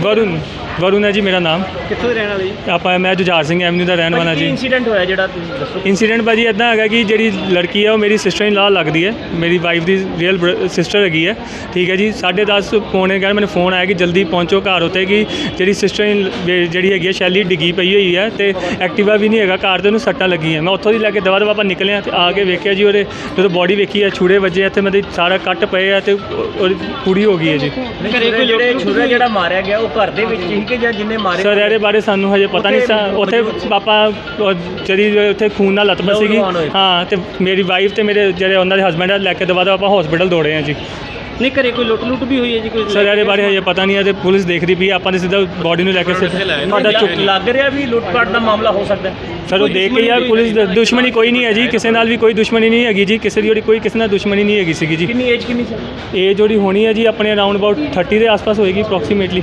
ਵਰੁਣ ਵਰੁਣ ਹੈ ਜੀ ਮੇਰਾ ਨਾਮ। ਕਿੱਥੋਂ ਦੇ ਰਹਿਣ ਵਾਲੇ ਜੀ? ਆਪਾਂ ਮੈਂ ਜੁਝਾਰ ਸਿੰਘ ਐਵਨਿਊ ਦਾ ਰਹਿਣ ਵਾਲਾ ਕੀ ਜੀ। ਇਨਸੀਡੈਂਟ ਹੋਇਆ ਜਿਹੜਾ ਤੁਸੀਂ ਦੱਸੋ? ਇਨਸੀਡੈਂਟ ਭਾਜੀ ਇਦਾਂ ਹੈਗਾ ਕਿ ਜਿਹੜੀ ਲੜਕੀ ਹੈ ਉਹ ਮੇਰੀ ਸਿਸਟਰ ਇਨ ਲਾ ਲੱਗਦੀ ਹੈ। ਮੇਰੀ ਵਾਈਫ ਦੀ ਰੀਅਲ ਸਿਸਟਰ ਹੈਗੀ ਹੈ। ਠੀਕ ਹੈ ਜੀ 10:30 ਪੌਣੇ ਘਰ ਮੈਨੂੰ ਫੋਨ ਆਇਆ ਕਿ ਜਲਦੀ ਪਹੁੰਚੋ ਘਰ ਉੱਤੇ ਕਿ ਜਿਹੜੀ ਸਿਸਟਰ ਇਨ ਜਿਹੜੀ ਹੈਗੀ ਹੈ ਸ਼ੈਲੀ ਡਿੱਗੀ ਪਈ ਹੋਈ ਹੈ ਤੇ ਐਕਟਿਵਾ ਵੀ ਨਹੀਂ ਹੈਗਾ ਕਾਰ ਤੇ ਉਹਨੂੰ ਸੱਟਾਂ ਲੱਗੀਆਂ। ਮੈਂ ਉੱਥੋਂ ਦੀ ਲੈ ਕੇ ਦਵਾ ਦਵਾ ਆਪਾਂ ਨਿਕਲੇ ਹਾਂ ਤੇ ਆ ਕੇ ਵੇਖਿਆ ਜੀ ਉਹਦੇ ਜਦੋਂ ਬੋਡੀ ਵੇਖੀ ਹੈ ਛੁਰੇ ਵੱਜੇ ਇੱਥੇ ਮੇਰੇ ਸਾਰਾ ਕੱਟ ਪਏ ਆ ਤੇ ਉਹ- ਉਹਦੀ ਪੂਰੀ ਹੋ ਗਈ ਹੈ ਜੀ। ਘਰੇ ਕੋਈ ਜਿਹੜੇ ਛੁਰਾ ਜਿਹੜਾ ਮਾਰਿਆ ਗਿਆ ਉਹ ਘਰ ਦੇ ਵਿੱਚ ਹੀ ਕਿ ਜਾਂ ਜਿੰਨੇ ਮਾਰੇ ਸਰ ਇਹਦੇ ਬਾਰੇ ਸਾਨੂੰ ਹਜੇ ਪਤਾ ਨਹੀਂ ਸਾ ਉੱਥੇ ਪਾਪਾ ਉਹ ਜਿਹੜੀ ਉੱਥੇ ਖੂਨ ਨਾਲ ਲਤਮ ਸੀਗੀ। ਹਾਂ ਤੇ ਮੇਰੀ ਵਾਈਫ ਤੇ ਮੇਰੇ ਜਿਹੜੇ ਉਹਨਾਂ ਦੇ ਹਸਬੰਡ ਆ ਲੈ ਕੇ ਦਵਾ ਆਪਾਂ ਹਸਪੀਟਲ ਦੌੜੇ ਆ ਜੀ। ਨਹੀਂ ਘਰੇ ਕੋਈ ਲੁੱਟ ਲੁੱਟ ਵੀ ਹੋਈ ਹੈ ਜੀ ਕੋਈ ਸਰ ਇਹਦੇ ਬਾਰੇ ਹਜੇ ਪਤਾ ਨਹੀਂ ਹੈ ਤੇ ਪੁਲਿਸ ਦੇਖਦੀ ਪਈ ਆਪਾਂ ਨੇ ਸਿੱਧਾ ਬੋਡੀ ਨੂੰ ਲੈ ਕੇ ਸਿੱਧਾ ਸਾਡਾ ਚੁੱਕ ਲੱਗ ਰਿਹਾ ਵੀ ਲੁੱਟਪਾਟ ਦਾ ਮਾਮਲਾ ਹੋ ਸਕਦਾ? ਹੈ ਸਰ ਉਹ ਦੇਖ ਕੇ ਯਾਰ ਪੁਲਿਸ ਦੁਸ਼ਮਣੀ ਕੋਈ ਨਹੀਂ ਹੈ ਜੀ ਕਿਸੇ ਨਾਲ ਵੀ ਕੋਈ ਦੁਸ਼ਮਣੀ ਨਹੀਂ ਹੈਗੀ ਜੀ ਕਿਸੇ ਦੀ ਜਿਹੜੀ ਕੋਈ ਕਿਸੇ ਨਾਲ ਦੁਸ਼ਮਣੀ ਨਹੀਂ ਹੈਗੀ ਸੀਗੀ ਜੀ। ਕਿੰਨੀ ਏਜ ਕਿੰਨੀ ਸੀ? ਇਹ ਜਿਹੜੀ ਹੋਣੀ ਹੈ ਜੀ ਆਪਣੇ ਅਰਾਊਂਡ ਅਬਾਊਟ 30 ਦੇ ਆਸ-ਪਾਸ ਹੋਏਗੀ ਅਪਰੋਕਸੀਮੇਟਲੀ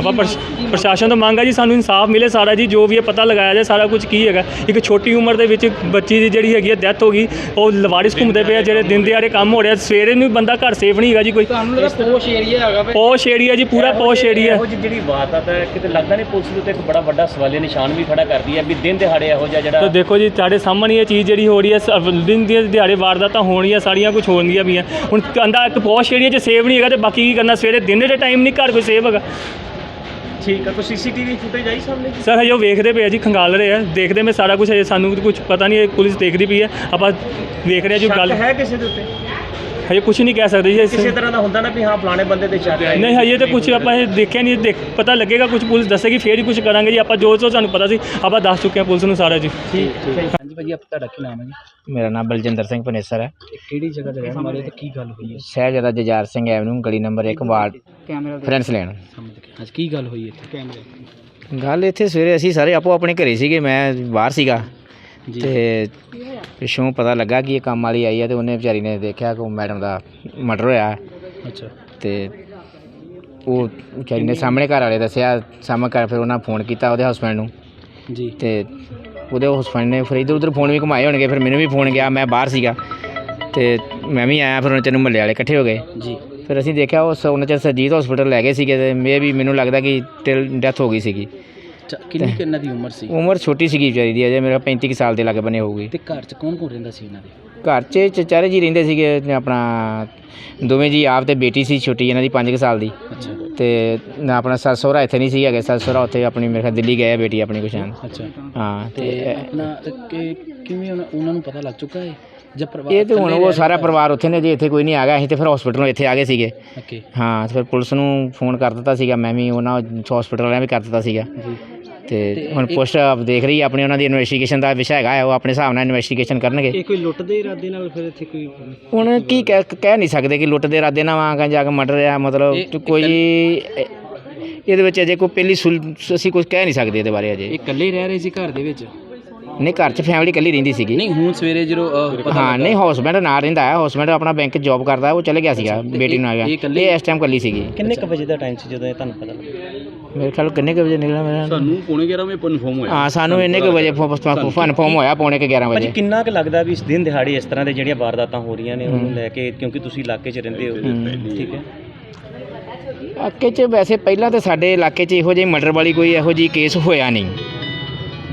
ਆਪਾਂ ਪ੍ਰਸ਼- ਪ੍ਰਸ਼ਾਸਨ ਤੋਂ ਮੰਗ ਹੈ ਜੀ ਸਾਨੂੰ ਇਨਸਾਫ ਮਿਲੇ ਸਾਰਾ ਜੀ ਜੋ ਵੀ ਇਹ ਪਤਾ ਲਗਾਇਆ ਜਾਏ ਸਾਰਾ ਕੁਝ ਕੀ ਹੈਗਾ। ਇੱਕ ਛੋਟੀ ਉਮਰ ਦੇ ਵਿੱਚ ਬੱਚੀ ਦੀ ਜਿਹੜੀ ਹੈਗੀ ਹੈ ਡੈਥ ਹੋ ਗਈ ਉਹ ਲਵਾਰਿਸ ਘੁੰਮਦੇ ਪਏ ਆ ਜਿਹੜੇ ਦਿਨ ਦਿਹਾੜੇ ਕੰਮ ਹੋ ਰਿਹਾ ਸਵੇਰੇ ਨੂੰ ਵੀ ਬੰਦਾ ਘਰ ਸੇਫ ਨਹੀਂ ਹੈਗਾ ਜੀ ਕੋਈ। ਤੁਹਾਨੂੰ ਲੱਗਾ ਪੋਸ਼ ਏਰੀਆ ਹੈਗਾ ਵੇ? ਪੋਸ਼ ਏਰੀਆ ਜੀ ਪੂਰਾ ਪੋਸ਼ ਏਰੀਆ ਇਹੋ ਜਿਹੀ ਜਿਹੜੀ ਵਾਰਦਾਤ ਹੈ ਕਿਤੇ ਲੱਗਦਾ ਨਹੀਂ ਪੁਲਿਸ ਦੇ ਉੱਤੇ ਇੱਕ ਬੜਾ ਵੱਡਾ ਸਵਾਲੇ ਨਿਸ਼ਾਨ ਵੀ ਖੜਾ ਕਰਦੀ ਹੈ ਵੀ ਦਿਨ ਦਿਹਾੜੇ ਇਹੋ ਜਿਹਾ ਤਾਂ ਜਿਹੜਾ ਦੇਖੋ ਜੀ ਤੁਹਾਡੇ ਸਾਹਮਣੇ ਇਹ ਚੀਜ਼ ਜਿਹੜੀ ਹੋ ਰਹੀ ਹੈ ਸ- ਦਿਨ ਦੀ ਦਿਹਾੜੇ ਵਾਰਦਾਤਾਂ ਹੋਣੀਆਂ ਸਾਰੀਆਂ ਕੁਝ ਹੋਣਗੀਆਂ ਵੀ ਆ ਹੁਣ ਕਹਿੰਦਾ ਇੱਕ ਪੋਸ਼ ਏਰੀਆ 'ਚ ਸੇਵ ਨਹੀਂ ਹੈਗਾ ਤੇ ਬਾਕੀ ਕੀ ਕਰਨਾ? ਸਵੇਰੇ ਦਿਨ ਦੇ ਟਾਈਮ ਨਹੀਂ ਘਰ ਕੋਈ ਸੇਵ ਹੈਗਾ। ਠੀਕ ਹੈ ਕੋਈ ਸੀਸੀਟੀਵੀ ਫੁਟੇਜ ਆਈ ਸਾਹਮਣੇ ਸਰ ਹਜੇ ਉਹ ਵੇਖਦੇ ਪਏ ਆ ਜੀ ਖੰਗਾਲ ਰਹੇ ਆ। ਦੇਖਦੇ ਮੈਂ ਸਾਰਾ ਕੁਝ ਹਜੇ ਸਾਨੂੰ ਕੁਝ ਪਤਾ ਨਹੀਂ ਪੁਲਿਸ ਦੇਖਦੀ ਪਈ ਹੈ ਆਪਾਂ ਵੇਖ ਰਹੇ ਆ ਜੀ ਗੱਲ ਹੈ ਕਿਸੇ ਦੇ ਉੱਤੇ? ਹਜੇ ਕੁਝ ਨਹੀਂ ਕਹਿ ਸਕਦੇ ਜੀ ਇਸ- ਕਿਸੇ ਤਰ੍ਹਾਂ ਦਾ ਹੁੰਦਾ ਨਾ ਵੀ ਹਾਂ ਫਲਾਣੇ ਬੰਦੇ ਦੇ ਸ਼ੱਕ ਹੈ। ਨਹੀਂ ਹਜੇ ਤਾਂ ਕੁਝ ਆਪਾਂ ਇਹ ਦੇਖਿਆ ਨਹੀਂ ਦੇਖ ਪਤਾ ਲੱਗੇਗਾ ਕੁਝ ਪੁਲਿਸ ਦੱਸੇਗੀ ਫੇਰ ਹੀ ਕੁਝ ਕਰਾਂਗੇ ਜੀ। ਆਪਾਂ ਜੋ ਜੋ ਸਾਨੂੰ ਪਤਾ ਸੀ ਆਪਾਂ ਦੱਸ ਚੁੱਕੇ ਹਾਂ ਪੁਲਿਸ ਨੂੰ ਸਾਰਾ ਜੀ। ਠੀਕ ਠੀਕ। ਹਾਂਜੀ ਭਾਜੀ ਆਪ ਤੁਹਾਡਾ ਕੀ ਨਾਮ ਹੈ ਜੀ? ਮੇਰਾ ਨਾਮ ਬਲਜਿੰਦਰ ਸਿੰਘ ਪਨੇਸਰ ਹੈ। ਇਹ ਕਿਹੜੀ ਜਗ੍ਹਾ ਤੇ ਰਹਿਣ ਵਾਲੇ ਤੇ ਕੀ ਗੱਲ ਹੋਈ ਹੈ? ਸ਼ਹਿਜਾਦਾ ਜਜਾਰ ਸਿੰਘ ਐਵਨਿਊ ਗਲੀ ਨੰਬਰ 1 ਵਾਰਡ ਕੈਮਰਾ ਫਰੈਂਸ ਲੈਣ। ਸਮਝ ਗਿਆ ਅੱਜ ਕੀ ਗੱਲ ਹੋਈ ਇੱਥੇ? ਕੈਮਰੇ ਗੱਲ ਇੱਥੇ ਸਵੇਰੇ ਅਸੀਂ ਸਾਰੇ ਆਪੋ ਆਪਣੇ ਘਰੇ ਸੀਗੇ ਮੈਂ ਬਾਹਰ ਸੀਗਾ। ਜੀ। ਤੇ ਪਿੱਛੋਂ ਪਤਾ ਲੱਗਾ ਕਿ ਇਹ ਕੰਮ ਵਾਲੀ ਆਈ ਹੈ ਤੇ ਉਹਨੇ ਵਿਚਾਰੀ ਨੇ ਦੇਖਿਆ ਕਿ ਉਹ ਮੈਡਮ ਦਾ ਮਰਡਰ ਹੋਇਆ। ਹੈ ਅੱਛਾ। ਤੇ ਉਹ ਵਿਚਾਰੀ ਨੇ ਸਾਹਮਣੇ ਘਰ ਵਾਲੇ ਦੱਸਿਆ ਸਾਹਮਣੇ ਘਰ ਫਿਰ ਉਹਨਾਂ ਫੋਨ ਕੀਤਾ ਉਹਦੇ ਹਸਬੰਡ ਨੂੰ। ਜੀ। ਤੇ ਉਹਦੇ ਹਸਬੰਡ ਨੇ ਫਿਰ ਇੱਧਰ ਉੱਧਰ ਫੋਨ ਵੀ ਘੁਮਾਏ ਹੋਣਗੇ ਫਿਰ ਮੈਨੂੰ ਵੀ ਫੋਨ ਗਿਆ ਮੈਂ ਬਾਹਰ ਸੀਗਾ। ਤੇ ਮੈਂ ਵੀ ਆਇਆ ਫਿਰ ਉਹਨਾਂ ਚੰਨ ਮੱਲੇ ਵਾਲੇ ਇਕੱਠੇ ਹੋ ਗਏ। ਜੀ। ਫਿਰ ਅਸੀਂ ਦੇਖਿਆ ਉਸ ਉਹਨਾਂ ਚਿਰ ਸਰਜੀਤ ਹਸਪੀਟਲ ਲੈ ਗਏ ਸੀਗੇ ਤੇ ਮੇ ਵੀ ਮੈਨੂੰ ਲੱਗਦਾ ਕਿ ਡੈਥ ਹੋ ਗਈ ਸੀਗੀ। ਅੱਛਾ, ਕਿੰਨੀ ਕਿੰਨਾ ਦੀ ਉਮਰ ਸੀ? ਉਮਰ ਛੋਟੀ ਸੀਗੀ ਵਿਚਾਰੀ ਦੀ ਅਜੇ ਮੇਰਾ 35 ਕੁ ਸਾਲ ਦੇ ਲਾਗੇ ਬਨੇ ਹੋਊਗੀ। ਤੇ ਘਰ 'ਚ ਕੌਣ ਕੌਣ ਰਹਿੰਦਾ ਸੀ ਇਹਨਾਂ ਦੇ? ਘਰ 'ਚ ਚਚਾਰੇ ਜੀ ਰਹਿੰਦੇ ਸੀਗੇ ਤੇ ਆਪਣਾ ਦੋਵੇਂ ਜੀ ਆਪ ਤੇ ਬੇਟੀ ਸੀ ਛੋਟੀ ਇਹਨਾਂ ਦੀ 5 ਕੁ ਸਾਲ ਦੀ। ਅੱਛਾ। ਤੇ ਨਾ ਆਪਣਾ ਸੱਸ ਸਹੁਰਾ ਇੱਥੇ ਨਹੀਂ ਸੀ ਹੈਗੇ ਸੱਸ ਸਹੁਰਾ ਉੱਥੇ ਆਪਣੀ ਮੇਰੇ ਖਿਆਲ ਦਿੱਲੀ ਗਏ ਆ ਬੇਟੀ ਆਪਣੀ ਕੁਛ ਅੱਛਾ। ਹਾਂ ਤੇ ਤੇ ਆਪਣਾ ਤੇ ਕਿ- ਕਿਵੇਂ ਉਹਨਾਂ- ਉਹਨਾਂ ਨੂੰ ਪਤਾ ਲੱਗ ਚੁੱਕਾ ਹੈ ਜਦ ਪਰਿਵਾਰ ਇਹ ਤੇ ਹੁਣ ਉਹ ਸਾਰਾ ਪਰਿਵਾਰ ਉੱਥੇ ਨੇ ਜੀ ਇੱਥੇ ਕੋਈ ਨਹੀਂ ਆ ਗਿਆ ਅਸੀਂ ਤੇ ਫਿਰ ਹਸਪੀਟਲੋਂ ਇੱਥੇ ਆ ਗਏ ਸੀਗੇ। ਓਕੇ। ਹਾਂ ਤੇ ਫਿਰ ਪੁਲਿਸ ਨੂੰ ਫੋਨ ਕਰ ਦਿੱਤਾ ਸੀਗਾ ਮੈਂ ਵੀ ਉਹਨਾਂ ਹਸਪੀਟਲ ਵਾਲਿਆਂ ਵੀ ਕਰ ਦਿੱਤਾ ਸੀਗਾ। ਜੀ। ਤੇ ਹੁਣ ਪੁਲਿਸ ਆਪ ਦੇਖ ਰਹੀ ਹੈ ਆਪਣੀ ਉਹਨਾਂ ਦੀ ਇਨਵੈਸਟੀਗੇਸ਼ਨ ਦਾ ਵਿਸ਼ਾ ਹੈਗਾ ਹੈ, ਉਹ ਆਪਣੇ ਹਿਸਾਬ ਨਾਲ ਇਨਵੈਸਟੀਗੇਸ਼ਨ ਕਰਨਗੇ। ਇਹ ਕੋਈ ਲੁੱਟ ਦੇ ਇਰਾਦੇ ਨਾਲ ਫਿਰ ਇੱਥੇ ਕੋਈ ਹੁਣ ਕੀ ਕਹਿ ਕਹਿ ਨਹੀਂ ਸਕਦੇ ਕਿ ਲੁੱਟ ਦੇ ਇਰਾਦੇ ਨਾਲ ਵਾਂਗਾ ਜਾ ਕੇ ਮਰਡਰ ਆ ਮਤਲਬ ਕੋਈ ਇਹ- ਇਹਦੇ ਵਿੱਚ ਅਜੇ ਕੋਈ ਪਹਿਲੀ ਸੁਲ- ਅਸੀਂ ਕੁਝ ਕਹਿ ਨਹੀਂ ਸਕਦੇ ਇਹਦੇ ਬਾਰੇ ਅਜੇ। ਇਹ ਇਕੱਲੇ ਰਹਿ ਰਹੇ ਸੀ ਘਰ ਦੇ ਵਿੱਚ? ਨਹੀਂ ਘਰ 'ਚ ਫੈਮਿਲੀ ਇਕੱਲੀ ਰਹਿੰਦੀ ਸੀਗੀ। ਨਹੀਂ ਹੁਣ ਸਵੇਰੇ ਜਦੋਂ ਪਤਾ ਹਾਂ ਨਹੀਂ ਹਸਬੈਂਡ ਨਾਲ ਰਹਿੰਦਾ ਹੈ ਹਸਬੈਂਡ ਆਪਣਾ ਬੈਂਕ 'ਚ ਜੌਬ ਕਰਦਾ ਉਹ ਚਲੇ ਗਿਆ ਸੀਗਾ ਬੇਟੀ ਨੂੰ ਆ ਗਿਆ ਇਹ ਇਕੱਲੇ- ਇਹ ਇਸ ਟਾਈਮ ਇਕੱਲੀ ਸੀਗੀ। ਕਿੰਨੇ ਕ ਵਜੇ ਦਾ ਟਾਈਮ ਸੀ ਜਦੋਂ ਇਹ ਤੁਹਾਨੂੰ ਪਤਾ ਲੱਗਾ ਮੇਰੇ ਖਿਆਲ ਕਿੰਨੇ ਕੁ ਵਜੇ ਨਿਕਲਿਆ ਮੇਰਾ? ਸਾਨੂੰ ਪੌਣੇ 11 ਵਜੇ ਕਨਫਰਮ ਹੋਇਆ। ਹਾਂ ਸਾਨੂੰ ਇੰਨੇ ਕੁ ਵਜੇ ਫੋਨ ਫੋਮ ਹੋਇਆ ਪੌਣੇ ਕੁ 11 ਭਾਜੀ ਵਜੇ। ਕਿੰਨਾ ਕੁ ਲੱਗਦਾ ਵੀ ਇਸ ਦਿਨ ਦਿਹਾੜੀ ਇਸ ਤਰ੍ਹਾਂ ਦੇ ਜਿਹੜੀਆਂ ਵਾਰਦਾਤਾਂ ਹੋ ਰਹੀਆਂ ਨੇ ਉਹਨੂੰ ਲੈ ਕੇ ਕਿਉਂਕਿ ਤੁਸੀਂ ਇਲਾਕੇ 'ਚ ਰਹਿੰਦੇ ਹੋ। ਠੀਕ ਹੈ। ਇਲਾਕੇ 'ਚ ਵੈਸੇ ਪਹਿਲਾਂ ਤਾਂ ਸਾਡੇ ਇਲਾਕੇ 'ਚ ਇਹੋ ਜਿਹੀ ਮਰਡਰ ਵਾਲੀ ਕੋਈ ਇਹੋ ਜਿਹੀ ਕੇਸ ਹੋਇਆ ਨਹੀਂ।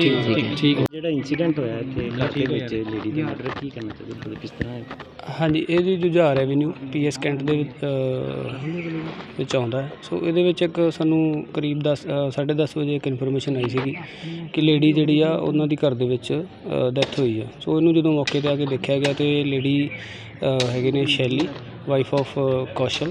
ਠੀਕ ਠੀਕ ਠੀਕ ਹੈ। ਜਿਹੜਾ ਇਨਸੀਡੈਂਟ ਹੋਇਆ ਇੱਥੇ ਇਲਾਕੇ ਵਿੱਚ ਲੇਡੀ ਦੀ ਮਰਡਰ ਕੀ ਕਰਨਾ ਚਾਹੀਦਾ ਕਿਸ ਤਰ੍ਹਾਂ ਹੈ? ਹਾਂਜੀ ਇਹ ਜੀ ਜੁਝਾਰ ਐਵਨਿਊ ਪੀਐਸ ਕੈਂਟ ਦੇ ਵਿੱਚ, ਆਉਂਦਾ ਹੈ। ਸੋ ਇਹਦੇ ਵਿੱਚ ਇੱਕ ਸਾਨੂੰ ਕਰੀਬ 10 10:30 ਵਜੇ ਇੱਕ ਇਨਫੋਰਮੇਸ਼ਨ ਆਈ ਸੀਗੀ ਕਿ ਲੇਡੀ ਜਿਹੜੀ ਆ ਉਹਨਾਂ ਦੀ ਘਰ ਦੇ ਵਿੱਚ ਡੈਥ ਹੋਈ ਆ। ਸੋ ਇਹਨੂੰ ਜਦੋਂ ਮੌਕੇ ਤੇ ਆ ਕੇ ਦੇਖਿਆ ਗਿਆ ਤੇ ਲੇਡੀ ਹੈਗੇ ਨੇ ਸ਼ੈਲੀ ਵਾਈਫ ਆਫ ਕੌਸ਼ਲ।